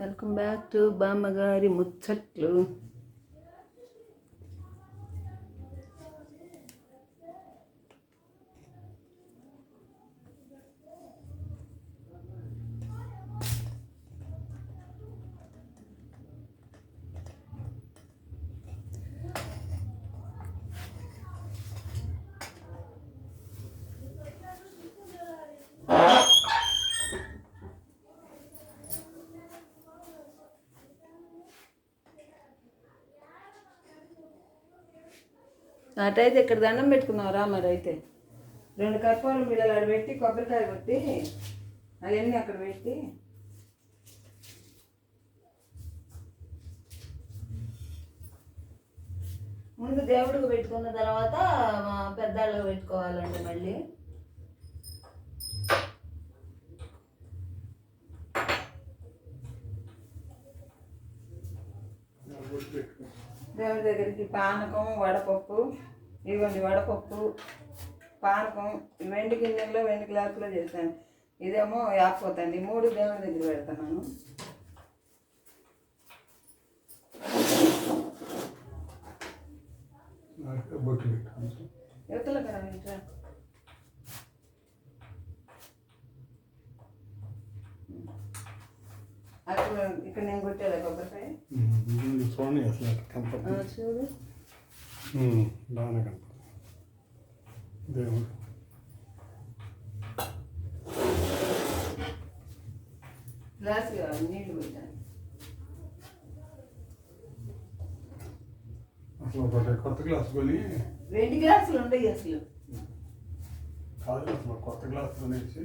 Welcome back to బామ్మగారి ముచ్చట్లు. అటైతే ఇక్కడ దండం పెట్టుకున్నావురా మరి అయితే రెండు కర్పూరం బిళ్ళలు అక్కడ పెట్టి కొబ్బరికాయ కొట్టి అవన్నీ అక్కడ పెట్టి. ముందు దేవుడికి పెట్టుకున్న తర్వాత మా పెద్దాళ్ళకి పెట్టుకోవాలండి మళ్ళీ. దేవుడి దగ్గరికి పానకం వడపప్పు ఇవ్వండి వడపప్పు పానకం వెండి గిన్నెల్లో వెండి గ్లాసులో చేశాను. ఇదేమో యాకపోతండి మూడు దేవుడి దగ్గర పెడతాను. బొట్టు కదా ఇంట్లో. అక్కడ ఇక్కడ నేను కొట్టేదా చూడండి అసలు కనపడుతుంది చూడు. బాగానే కనపడుతుంది దేవుడు. గ్లాస్ నీళ్ళు పెట్టాను అసలు ఒకటి కొత్త గ్లాస్ కొని. రెండు గ్లాసులు ఉండయి అసలు. కాదు అసలు కొత్త గ్లాస్ కొనేసి.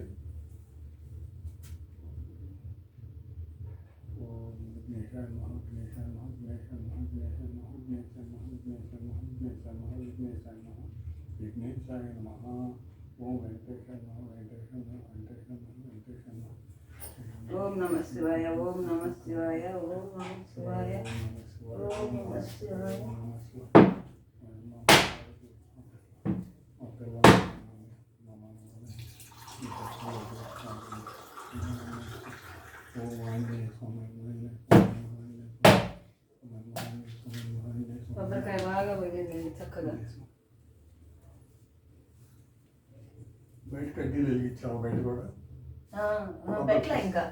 विघ्नेशाय नमः ओम ओम नमः शिवाय, ओम नमः शिवाय, ओम नमः शिवाय, ओम नमः शिवाय। కొబ్బరికాయ బాగా పోయింది చక్కగా. బయట కడ్డీలు వెలిగించావు బయట కూడా? ఆ, ఆ, పెట్ల ఇంకా.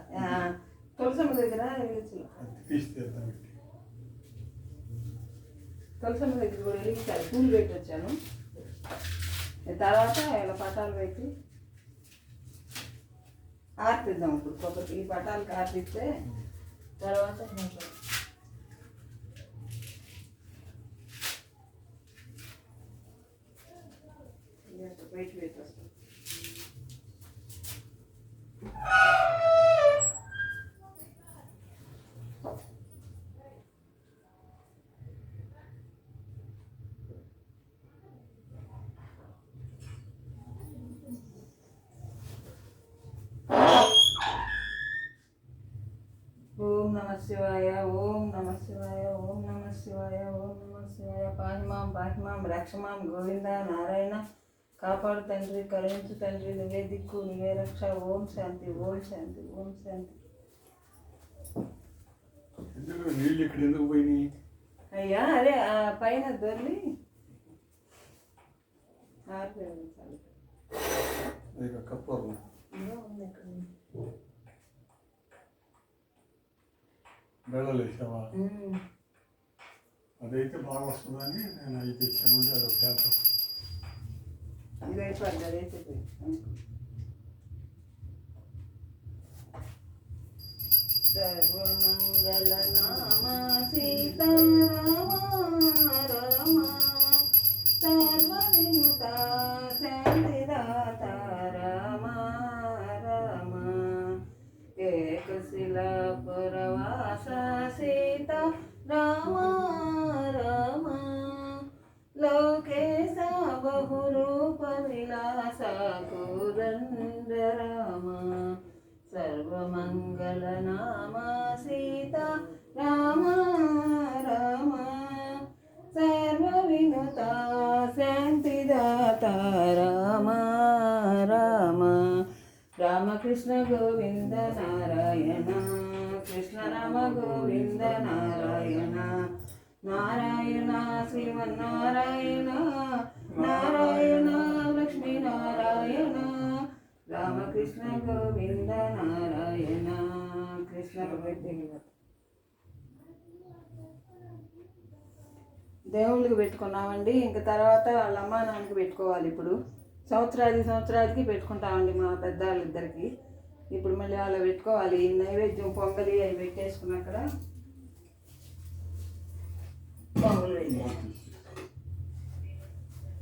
తులసమ్మ దగ్గర పెట్టి తులసమ్మ దగ్గర కూడా వెలిగించాలి. పూలు పెట్టి వచ్చాను తర్వాత ఇలా పటాలు పెట్టి ఆర్తిద్దాం ఇప్పుడు కొబ్బరి ఈ పటాలకు ఆర్తిస్తే తర్వాత Wait, wait, first. ओम नमः शिवाय ओम नमः शिवाय ओम नमः शिवाय ओम नमः शिवाय पाहि माँ नारायण కాపాడు తండ్రి కరుణించు తండ్రి నువ్వే దిక్కు నువ్వే రక్ష. ఓం శాంతి ఓం శాంతి ఓం శాంతి. ఎందుకు? నీళ్ళు ఇక్కడ ఎందుకు పోయినాయి? అయ్యా అదే ఆ పైన దొర్లి. ఆరిపోయింది చాలు. అది కప్పూరం ఇంకా ఉంది ఇక్కడ. బెళ్ళలు వేసావా? ఉమ్. అదైతే బాగా వస్తుందని నేను అవి తెచ్చామంటే అది ఒక ఇది అయిపోద్ది అదైతే పోయి. సర్వమంగళ నామ సీతారామ రామ సర్వ రామ రామ సర్వ వినుత శాంతిదాత రామ రామ. రామకృష్ణ గోవింద నారాయణ కృష్ణ రామ గోవింద నారాయణ. నారాయణ శ్రీమన్నారాయణ నారాయణ లక్ష్మీ నారాయణ. రామకృష్ణ గోవింద నారాయణ కృష్ణ దేవుళ్ళకి పెట్టుకున్నామండి. ఇంకా తర్వాత వాళ్ళ అమ్మా నాన్నకి పెట్టుకోవాలి ఇప్పుడు. సంవత్సరాది సంవత్సరాదికి పెట్టుకుంటామండి మా పెద్దవాళ్ళిద్దరికి. ఇప్పుడు మళ్ళీ వాళ్ళు పెట్టుకోవాలి. నైవేద్యం పొంగలి అవి పెట్టేసుకున్నా అక్కడ పొంగలు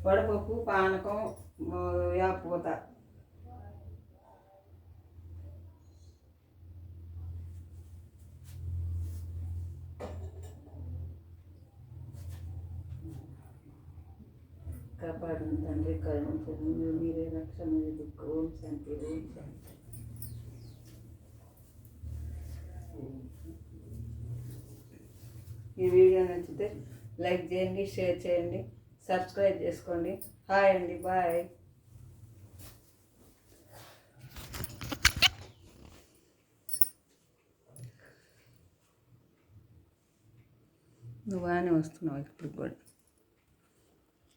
వడపప్పు పానకం యాపూత వేపపూత కాపాడిన తండ్రి కరుణించండి మీరే రక్షణ దుఃఖ ఓం శాంతి ఓం శాంతి. ఈ వీడియో నచ్చితే లైక్ చేయండి షేర్ చేయండి సబ్స్క్రైబ్ చేసుకోండి. హాయ్ అండి బాయ్. నువ్వు బాగానే వస్తున్నావు ఇప్పుడు కూడా.